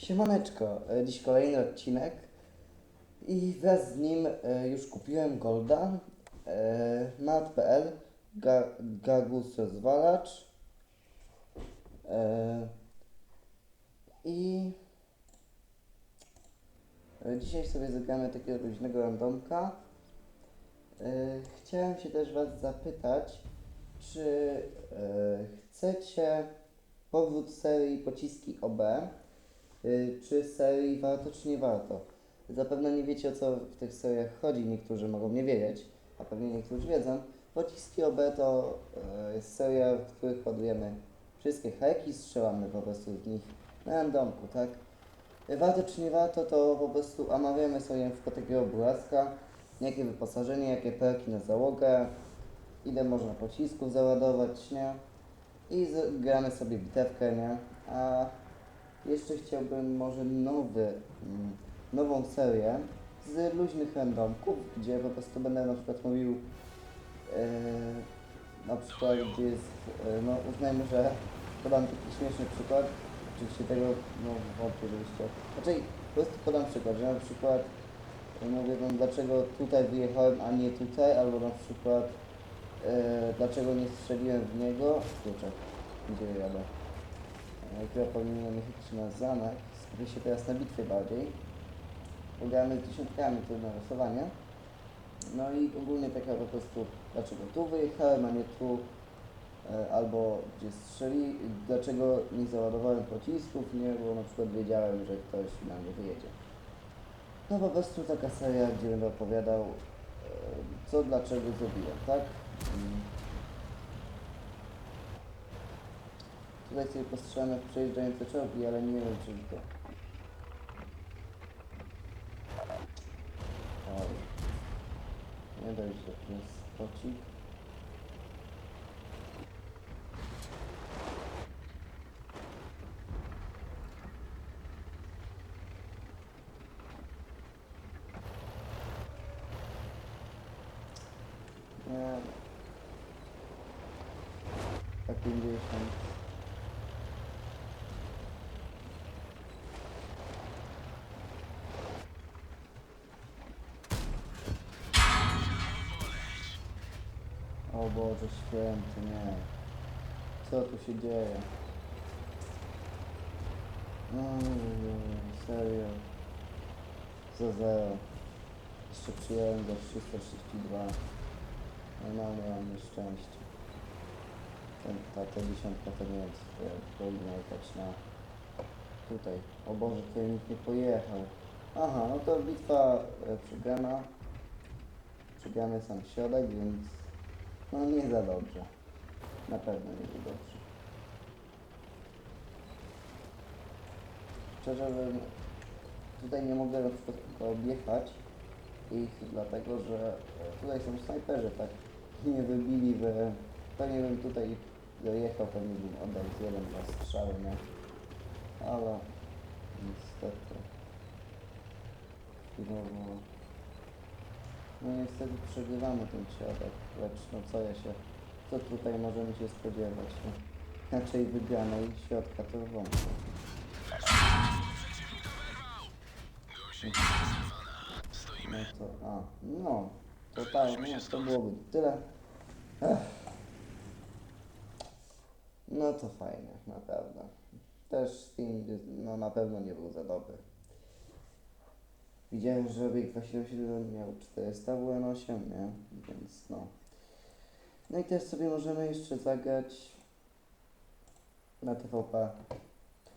Siemaneczko, e, dziś kolejny odcinek i wraz z nim e, już kupiłem Golda, e, mat.pl, Ga, Gagus Rozwalacz i dzisiaj sobie zagramy takiego luźnego randomka. Chciałem się też Was zapytać, czy chcecie powrót serii Pociski OB, czy serii warto, czy nie warto. Zapewne nie wiecie o co w tych seriach chodzi, niektórzy mogą nie wiedzieć, a pewnie niektórzy wiedzą. Pociski OB to e, jest seria, w których ładujemy wszystkie heki, strzelamy po prostu z nich na randomku, tak? Y, Warto czy nie warto, to po prostu omawiamy sobie w takiego obrazka, jakie wyposażenie, jakie perki na załogę, ile można pocisków załadować, nie? I gramy sobie bitewkę, nie? A jeszcze chciałbym może nowy, mm, nową serię z luźnych randomków, gdzie po prostu będę na przykład mówił e, na przykład, gdzie jest, e, no uznajmy, że podam taki śmieszny przykład, oczywiście tego, no wątpię, żebyście, znaczy po prostu podam przykład, że na przykład e, mówię wam, dlaczego tutaj wyjechałem, a nie tutaj, albo na przykład e, dlaczego nie strzeliłem w niego, kurczę, gdzie jadę, e, która powinienem jechać na zamek, skupię się teraz na bitwie bardziej, ugramy z dziesiątkami trudne losowanie, no i ogólnie taka po prostu, dlaczego tu wyjechałem, a nie tu, e, albo gdzie strzeli, dlaczego nie załadowałem pocisków, nie, bo na przykład wiedziałem, że ktoś na mnie wyjedzie. No po prostu taka seria, gdzie będę opowiadał, e, co dlaczego zrobiłem, tak? Tutaj sobie w przejeżdżające czołgi, ale nie wiem czy to... Oj. Nie dość, że tu jest spocik. Nie. Tak 50. Boże święty, nie. Co tu się dzieje? No, serio. Za zero. Jeszcze przyjąłem za 332. Normalnie mam nieszczęście. Ten, ta, ta dziesiątka to nie to powinna jechać na... Tutaj. O Boże, tutaj nikt nie pojechał. Aha, no to bitwa e, przegrana. Przegrany sam środek, więc... No nie za dobrze. Na pewno nie za dobrze. Szczerze, że tutaj nie mogę na przykład tylko objechać ich, dlatego że e, tutaj są snajperzy, tak nie wybili, że pewnie bym tutaj dojechał, pewnie bym oddał jeden, dwa strzały, nie? Ale niestety chwilowo no niestety przegrywamy ten środek, lecz no co ja się, co tutaj możemy się spodziewać, no? Raczej wygranej środka to wątpię. Stoimy. To, a, no, to tak, no, to byłoby tyle. Ech. No to fajnie, naprawdę. Też film no, na pewno nie był za dobry. Widziałem, że Bieg 277 miał 400 WN8, nie? Więc no. No i też sobie możemy jeszcze zagrać na TVP.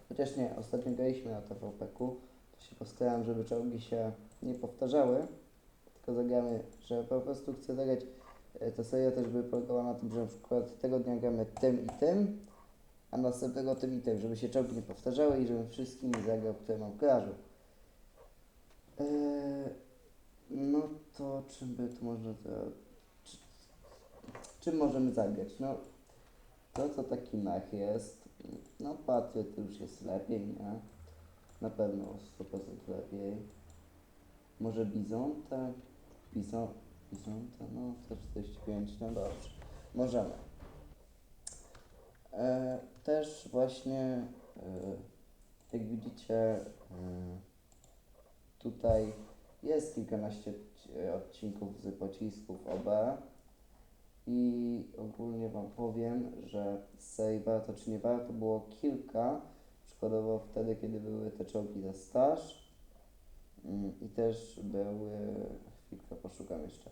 Chociaż nie, ostatnio graliśmy na TVP-ku. To się postaram, żeby czołgi się nie powtarzały. Tylko zagramy, że po prostu chcę zagrać. e, Ta seria też by polegała na tym, że na przykład tego dnia gramy tym i tym, a następnego tym i tym, żeby się czołgi nie powtarzały i żebym wszystkimi zagrał, które mam w garażu. Eee, no to czym by tu można? Czy- Czym możemy zagrać? No, to co taki mech jest, no Patriot już jest lepiej, nie? Na pewno 100% lepiej. Może Bizonta? Bizon, Bizonta, no 145, no dobrze. Możemy. E, też właśnie e, Jak widzicie, y, tutaj jest kilkanaście e, odcinków z pocisków OB i ogólnie Wam powiem, że serii warto czy nie warto było kilka, przykładowo wtedy, kiedy były te czołgi za staż. Mm, i też były, chwilkę poszukam jeszcze,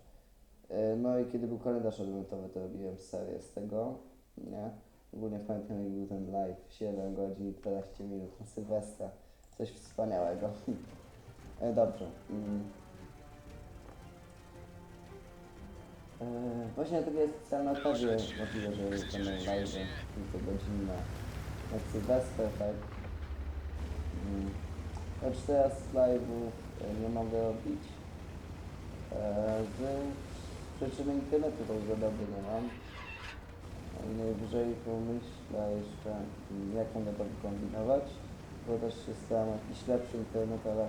E, no i kiedy był kalendarz adwentowy, to robiłem serię z tego, nie? Ogólnie pamiętam, jak był ten live, 7 godzin i 12 minut na Sylwestra, coś wspaniałego. E, dobrze. Mm. E, właśnie dlatego jest specjalna okazja możliwe, że będą live kilkugodzinne jak Sylwester, tak? Mm. Lecz teraz live'ów e, nie mogę robić e, z przyczyny internetu, bo za dobry nie mam. Najwyżej pomyślę jeszcze, mm, jak mogę to wykombinować, bo też się staram jakiś lepszy internet, ale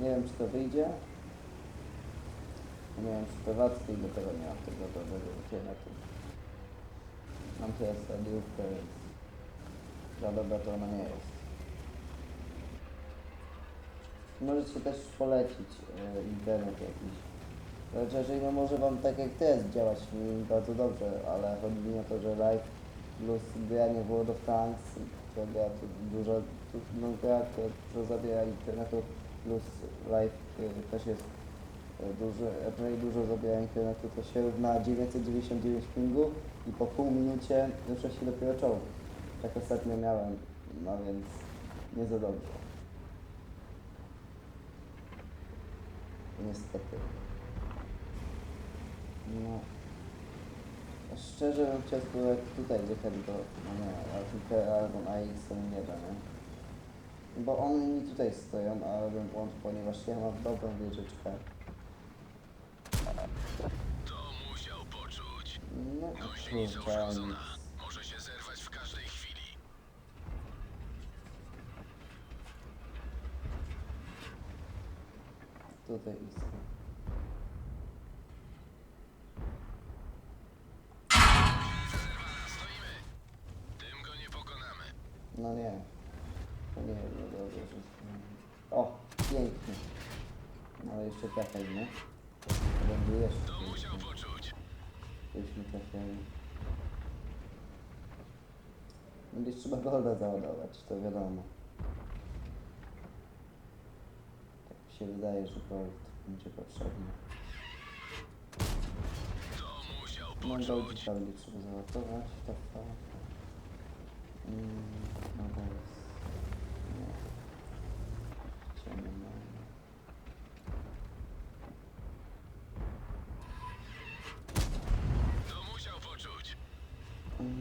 nie wiem, czy to wyjdzie. Nie wiem, czy prywatnie i do tego nie mam tego dobrego internetu. Mam teraz radiówkę, więc za dobra to ona nie jest. Możecie też polecić e, internet jakiś. Lecz jeżeli no może Wam tak jak teraz działać bardzo dobrze, ale chodzi mi o to, że live plus granie w World of Tanks, która gra tu dużo, tu, no gra, która dużo zabiera internetu, plus live y, też jest y, duży, jeżeli dużo zabiera internetu, to się równa 999 pingu i po pół minucie rusza się dopiero czołg. Tak ostatnio miałem, no więc nie za dobrze. Niestety. No. Szczerze bym tutaj jechać do, no nie, Alfika albo AX to nie da, nie? Bo one mi tutaj stoją, a robią błąd, ponieważ ja mam dobrą wieżyczkę. To musiał poczuć. No Gąsienica kurczę, nic. uszkodzona. Może się zerwać w każdej chwili. Tutaj iskra. Stoimy. Tym go nie pokonamy. No nie. To nie jest za dobrze. O, pięknie. No ale jeszcze trafiaj, nie? Będzie jeszcze To musiał poczuć. Byśmy trafiali. Będzie trzeba golda załadować, to wiadomo. Tak mi się wydaje, że gold będzie potrzebny. To musiał No poczuć. goldika będzie trzeba załadować, to fakt.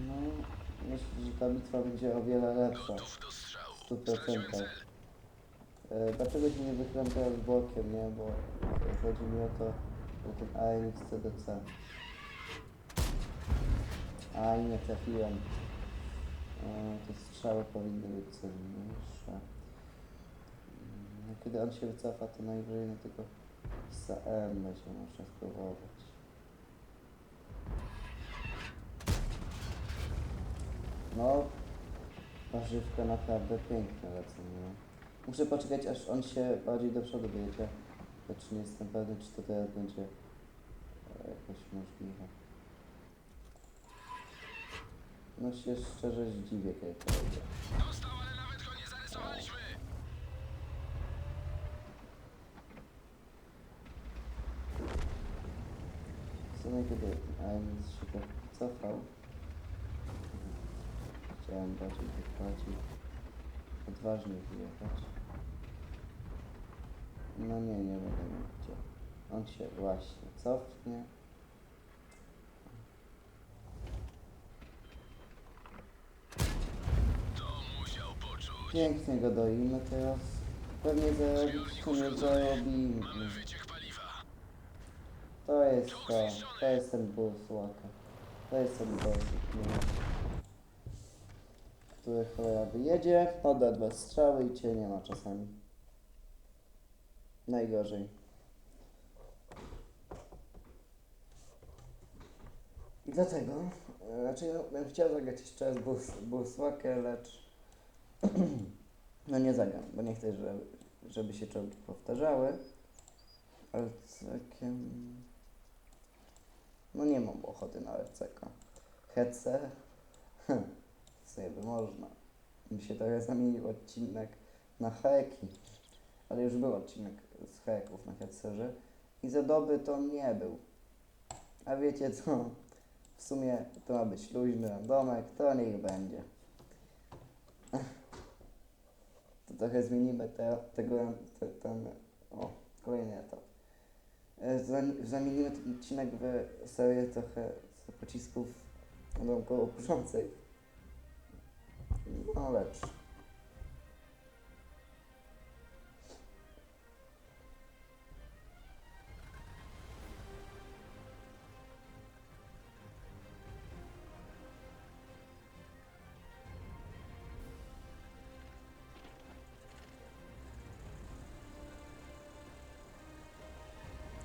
No, myślę, że ta bitwa będzie o wiele lepsza. Gotów do strzału. 100%. Straciłem cel. E, Dlaczego się nie wychylam teraz bokiem, nie? Bo e, chodzi mi o to, o ten ANX CDC. A i nie trafiłem. E, Te strzały powinny być cenniejsze. Mm, Kiedy on się wycofa, to najwyżej na tego SAM będzie można spróbować. No, warzywka naprawdę piękne lecą, nie? Muszę poczekać, aż on się bardziej do przodu wyjedzie. Lecz nie jestem pewny, czy to teraz będzie e, jakoś możliwe. No się szczerze zdziwię, kiedy to będzie. Dostał, ale nawet go nie zarysowaliśmy. W sumie kiedy AMS się tak cofał, chciałem bardziej tak bardziej odważnie wyjechać. No nie, nie będę gdzie. On się właśnie cofnie. Pięknie go doimy teraz. Pewnie zarobi, w sumie zarobimy. To jest to. To jest ten boss łaka. To jest ten boss, który cholera wyjedzie, poda dwa strzały i cię nie ma czasami. Najgorzej. I dlatego, raczej no, bym chciał zagrać jeszcze raz bus, busłakę, lecz No nie zagram, bo nie chcę, żeby, żeby się czołgi powtarzały. Ale całkiem... No nie mam ochoty na RCK. Hece? Sobie można. Mi się trochę zamienił odcinek na heki. Ale już był odcinek z heków na hecerze. I za dobry to nie był. A wiecie co? W sumie to ma być luźny randomek, to niech będzie. To trochę zmienimy te, tego, te, ten, o, kolejny etap. E, zam- Zamienimy ten odcinek w serię trochę z pocisków randomkowo puszącej. No lepszy.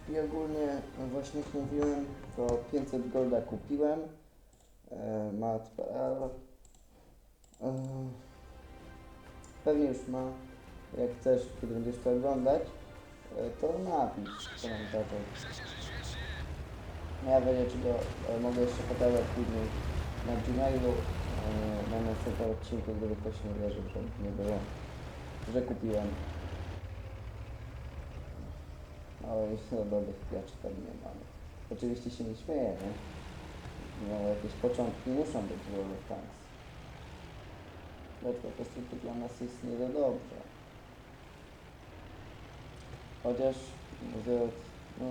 I ogólnie, no właśnie jak mówiłem, to 500 golda kupiłem. E, mat.pl Pewnie już ma. Jak chcesz, kiedy będziesz to oglądać, e, to napisz w komentarzu. Ja wiem, czy go e, mogę jeszcze pokazać później na Gmailu, e, na następnym odcinku, gdyby ktoś nie wierzył, że nie było, że kupiłem. Ale już dobrych graczy tam nie mamy. Oczywiście się nie śmieję, nie? No jakieś początki muszą być w World of Tanks. Lecz po prostu to dla nas jest nie za dobrze. Chociaż że, no,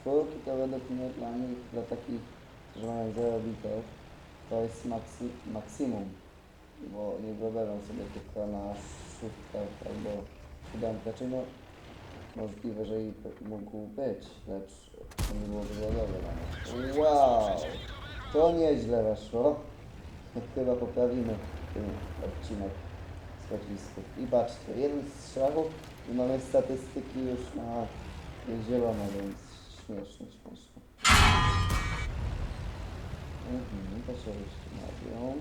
czwórki to według mnie dla nich, dla takich, że mają 0 bitew, to jest maksy, maksimum. Bo nie wyobrażam sobie tylko na szóstkę albo siódemkę, czy no Możliwe, że i mógł być, lecz to nie byłoby za dobre. Wow! To nieźle weszło. Chyba poprawimy ten odcinek z. I patrzcie, jeden strzał i mamy statystyki już na zielono, więc śmiesznie, śmiesznie. Mhm, to się rozmawią.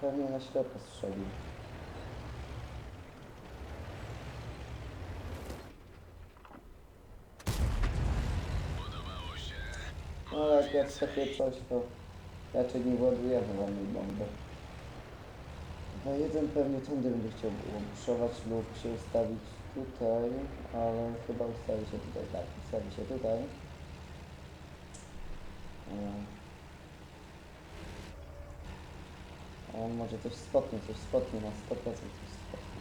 Pewnie na ślepo strzelił. No jak jak takie coś, to raczej nie ładujemy żadnej bomby. No jeden pewnie tędy będzie chciał buszować lub się ustawić tutaj, ale chyba ustawi się tutaj, tak, ustawi się tutaj. E. On może coś spotnie, coś spotnie, na 100% coś spotnie.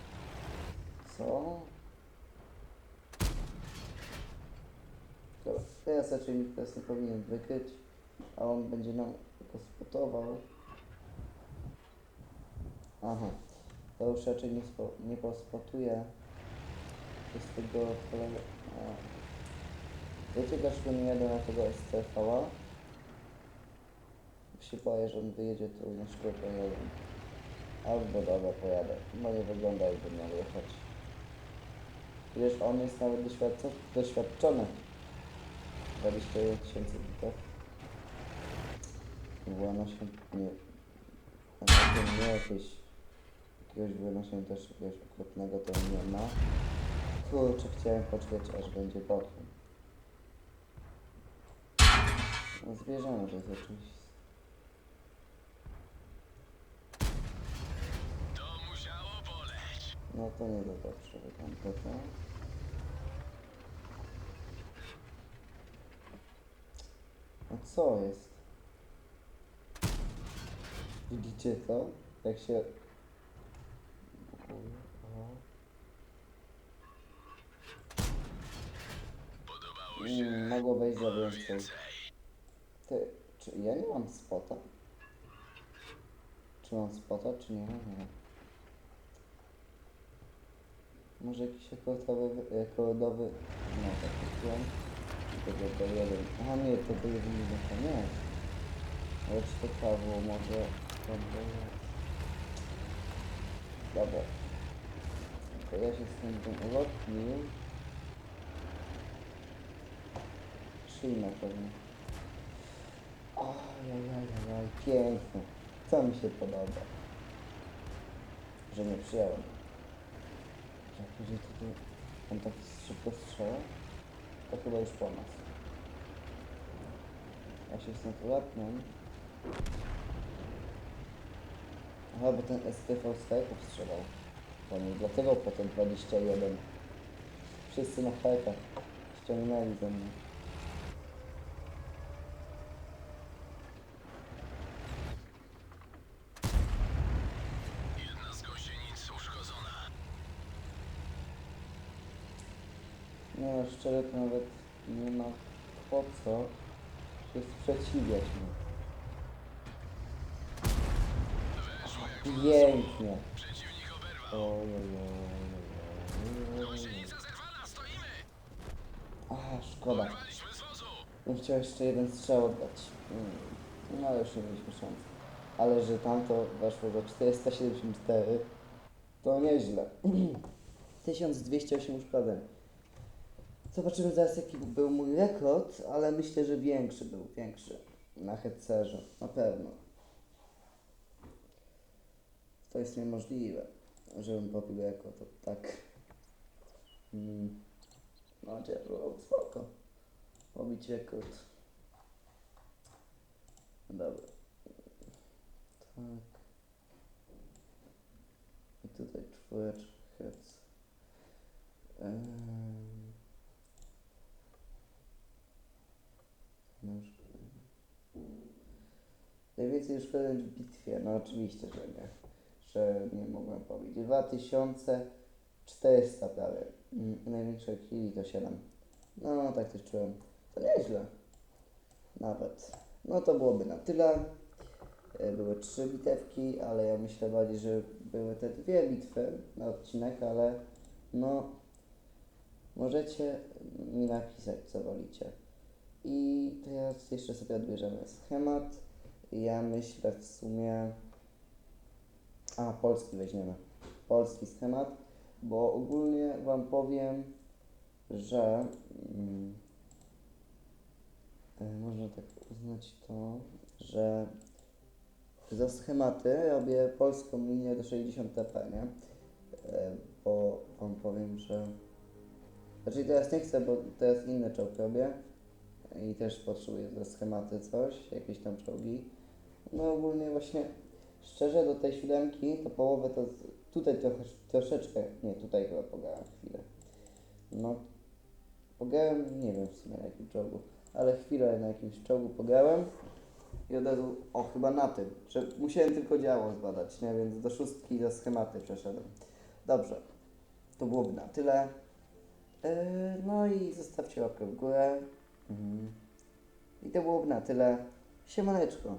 Co? Dobra, teraz raczej nikt teraz nie powinien wykryć, a on będzie nam go spotował. Aha, to już raczej nie, spo, nie pospotuje z tego kolego... Wiecie dlaczego nie jadę na tego SCV-a? się boję, że on wyjedzie tu na szkół pojadę. Albo dobra, pojadę. Bo nie wygląda jakby miał jechać. Wiesz, on jest nawet doświadczony. doświadczony. 21 tysięcy bitew. Wynoszeń nie. Naprawdę nie jakieś jakiegoś wynoszenia też jakiegoś okropnego to nie ma. Kurczę, chciałem poczekać aż będzie bokiem. No oczywiście. To musiało boleć. No to nie za dobrze wygląda to. A co jest? Widzicie to? Jak się... Mm, mogło wejść za więcej. Ty, czy ja nie mam spota? Czy mam spota, czy nie mam? Nie. Może jakiś rekordowy, rekordowy, no tak kupiłem. Tego do jeden. Aha nie, to do jeden to nie. Ale czy to prawo może? Dobra. To ja się z tym tym ulotnił. Przyjmę pewnie. Ojajajajaj, piękne. Co mi się podoba? że nie przyjąłem. Jak jeżeli tutaj on tak szybko strzela, to chyba już po nas. Ja się stąd ulatnię. Aha, bo ten STV fajków strzelał. To nie, dlatego potem 21. Wszyscy na fajkach ściągnęli ze mnie. Jedna z uszkodzona. No, szczerze to nawet nie ma po co się sprzeciwiać mu. Pięknie. Stoimy! A, szkoda. Bym chciał jeszcze jeden strzał oddać. Mm, No ale już nie mieliśmy szans. Ale że tamto weszło do 474, to nieźle. 1208 uszkodzeń. Zobaczymy zaraz jaki był mój rekord, ale myślę, że większy był, większy. Na headserze, na pewno. To jest niemożliwe, żebym pobił rekord, to tak. Mm. No ciężko, spoko. Pobić rekord. Dobra. Tak. I tutaj. Ehm. Nóż. Najwięcej już w bitwie, no oczywiście, że nie. Że nie mogłem pobić. 2400 prawie. Mm, Największa chwili to 7. No, tak też czułem. To nieźle. Nawet. No to byłoby na tyle. E, Były trzy bitewki, ale ja myślę bardziej, że były te dwie bitwy na odcinek, ale no możecie mi napisać, co wolicie. I teraz jeszcze sobie odbierzemy schemat. Ja myślę w sumie... A, polski weźmiemy. Polski schemat, bo ogólnie Wam powiem, że mm, e, można tak uznać to, że za schematy robię polską linię do 60 TP, nie? E, Bo Wam powiem, że... Znaczy teraz nie chcę, bo teraz inne czołg robię i też potrzebuję za schematy coś, jakieś tam czołgi. No ogólnie właśnie, szczerze do tej siódemki to połowę to tutaj trochę, troszeczkę, nie tutaj chyba pograłem chwilę. No, pograłem, nie wiem w sumie na jakim czołgu, ale chwilę na jakimś czołgu pograłem i od razu, o chyba na tym, że musiałem tylko działo zbadać, nie, więc do szóstki za schematy przeszedłem. Dobrze, to byłoby na tyle. Yy, no i zostawcie łapkę w górę. Mhm. I to byłoby na tyle. Siemaneczko.